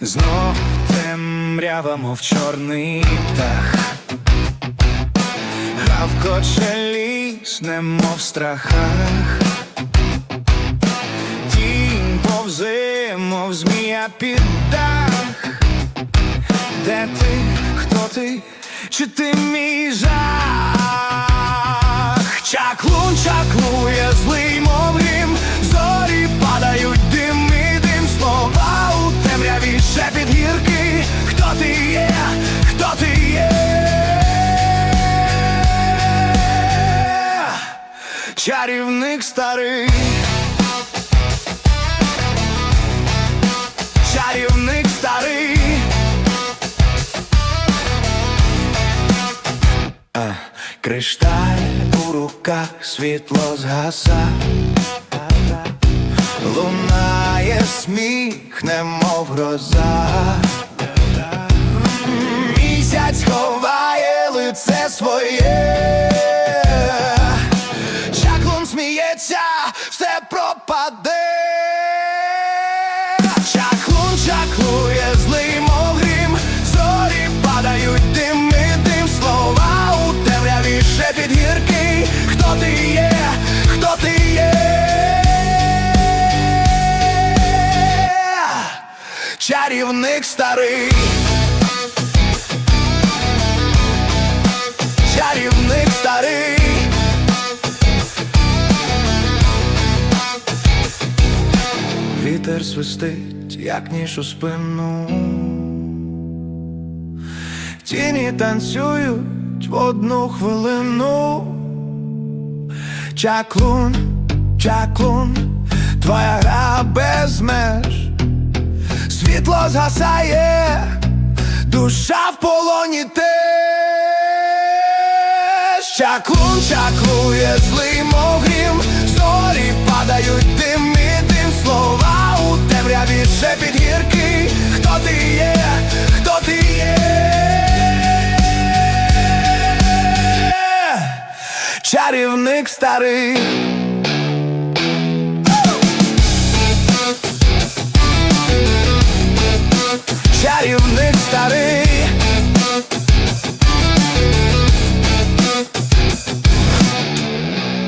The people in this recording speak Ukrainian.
Знов темрява, мов чорний птах, Гавкоче ліс, немов страхах, Тінь повзе, мов змія під дах. Де ти, хто ти, чи ти мій жах? Чарівник старий. Чарівник старий. А, кришталь у руках світло згаса, лунає сміх, немов гроза. Місяць ховає сміється, все пропаде. Чаклун чаклує злий мов грім, зорі падають дим і дим, слова у темряві шепіт гіркий. Хто ти є, хто ти є? Чарівник старий. Вітер свистить, як ніж у спину. Тіні танцюють в одну хвилину. Чаклун, чаклун, твоя гра без меж. Світло згасає, душа в полоні теж. Чаклун чаклує злий старий.